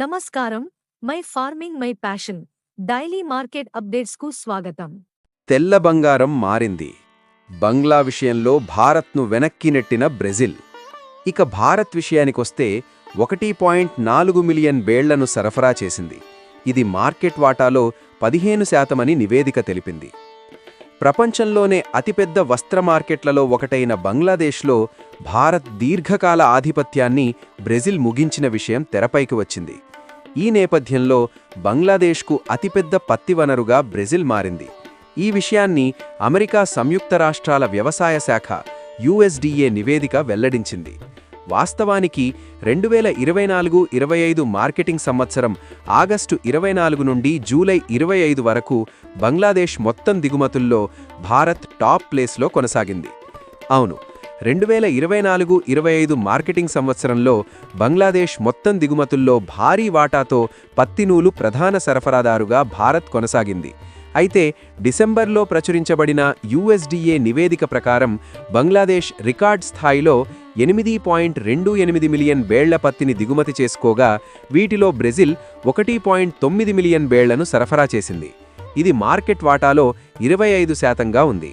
నమస్కారం. My farming my passion. Daily market అప్డేట్స్కు స్వాగతం. తెల్ల బంగారం మారింది. బంగ్లా విషయంలో భారత్ను వెనక్కి నెట్టిన బ్రెజిల్. ఇక భారత్ విషయానికొస్తే ఒకటి పాయింట్ నాలుగు మిలియన్ బేళ్ళను సరఫరా చేసింది. ఇది మార్కెట్ వాటాలో పదిహేను శాతమని నివేదిక తెలిపింది. ప్రపంచంలోనే అతిపెద్ద వస్త్ర మార్కెట్లలో ఒకటైన బంగ్లాదేశ్లో భారత్ దీర్ఘకాల ఆధిపత్యాన్ని బ్రెజిల్ ముగించిన విషయం తెరపైకి వచ్చింది. ఈ నేపథ్యంలో బంగ్లాదేశ్కు అతిపెద్ద పత్తి వనరుగా బ్రెజిల్ మారింది. ఈ విషయాన్ని అమెరికా సంయుక్త రాష్ట్రాల వ్యవసాయ శాఖ యుఎస్డిఏ నివేదిక వెల్లడించింది. వాస్తవానికి రెండు వేల ఇరవై నాలుగు ఇరవై ఐదు మార్కెటింగ్ సంవత్సరం ఆగస్టు ఇరవై నాలుగు నుండి జూలై ఇరవై ఐదు వరకు బంగ్లాదేశ్ మొత్తం దిగుమతుల్లో భారత్ టాప్ ప్లేస్లో కొనసాగింది. అవును రెండు వేల ఇరవై నాలుగు ఇరవై ఐదు మార్కెటింగ్ సంవత్సరంలో బంగ్లాదేశ్ మొత్తం దిగుమతుల్లో భారీ వాటాతో పత్తి నూలు ప్రధాన సరఫరాదారుగా భారత్ కొనసాగింది. అయితే డిసెంబర్లో ప్రచురించబడిన యుఎస్డిఏ నివేదిక ప్రకారం బంగ్లాదేశ్ రికార్డ్ స్థాయిలో ఎనిమిది పాయింట్ రెండు ఎనిమిది మిలియన్ బేళ్ళ పత్తిని దిగుమతి చేసుకోగా వీటిలో బ్రెజిల్ ఒకటి పాయింట్ తొమ్మిది మిలియన్ బేళ్ళను సరఫరా చేసింది. ఇది మార్కెట్ వాటాలో ఇరవై ఐదు శాతంగా ఉంది.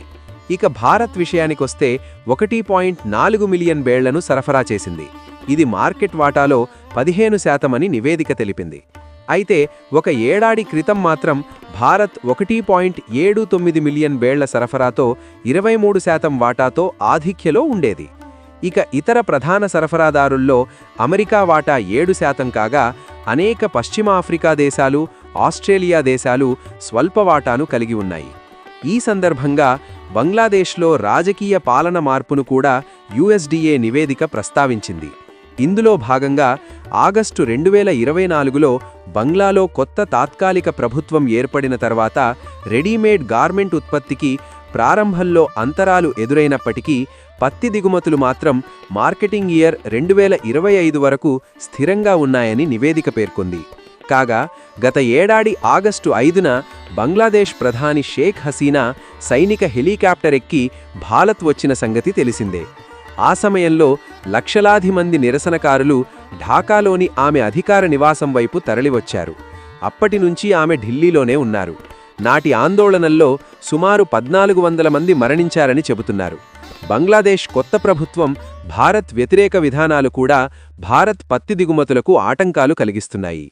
ఇక భారత్ విషయానికొస్తే ఒకటి పాయింట్ నాలుగు మిలియన్ బేళ్ళను సరఫరా చేసింది. ఇది మార్కెట్ వాటాలో పదిహేను శాతమని నివేదిక తెలిపింది. అయితే ఒక ఏడాది క్రితం మాత్రం భారత్ ఒకటి పాయింట్ ఏడు తొమ్మిది మిలియన్ బేళ్ళ సరఫరాతో ఇరవై మూడు శాతం వాటాతో ఆధిక్యలో ఉండేది. ఇక ఇతర ప్రధాన సరఫరాదారుల్లో అమెరికా వాటా ఏడు శాతం కాగా అనేక పశ్చిమ ఆఫ్రికా దేశాలు ఆస్ట్రేలియా దేశాలు స్వల్ప వాటాను కలిగి ఉన్నాయి. ఈ సందర్భంగా బంగ్లాదేశ్లో రాజకీయ పాలన మార్పును కూడా యుఎస్డిఏ నివేదిక ప్రస్తావించింది. ఇందులో భాగంగా ఆగస్టు రెండు వేల ఇరవై నాలుగులో బంగ్లాలో కొత్త తాత్కాలిక ప్రభుత్వం ఏర్పడిన తర్వాత రెడీమేడ్ గార్మెంట్ ఉత్పత్తికి ప్రారంభంలో అంతరాలు ఎదురైనప్పటికీ పత్తి దిగుమతులు మాత్రం మార్కెటింగ్ ఇయర్ రెండు వేల ఇరవై ఐదు వరకు స్థిరంగా ఉన్నాయని నివేదిక పేర్కొంది. కాగా గత ఏడాది ఆగస్టు ఐదున బంగ్లాదేశ్ ప్రధాని షేక్ హసీనా సైనిక హెలికాప్టర్ ఎక్కి భారత్ వచ్చిన సంగతి తెలిసిందే. ఆ సమయంలో లక్షలాది మంది నిరసనకారులు ఢాకాలోని ఆమె అధికార నివాసం వైపు తరలివచ్చారు. అప్పటి నుంచి ఆమె ఢిల్లీలోనే ఉన్నారు. నాటి ఆందోళనల్లో సుమారు పద్నాలుగు వందల మంది మరణించారని చెబుతున్నారు. బంగ్లాదేశ్ కొత్త ప్రభుత్వం భారత్ వ్యతిరేక విధానాలు కూడా భారత్ పత్తి దిగుమతులకు ఆటంకాలు కలిగిస్తున్నాయి.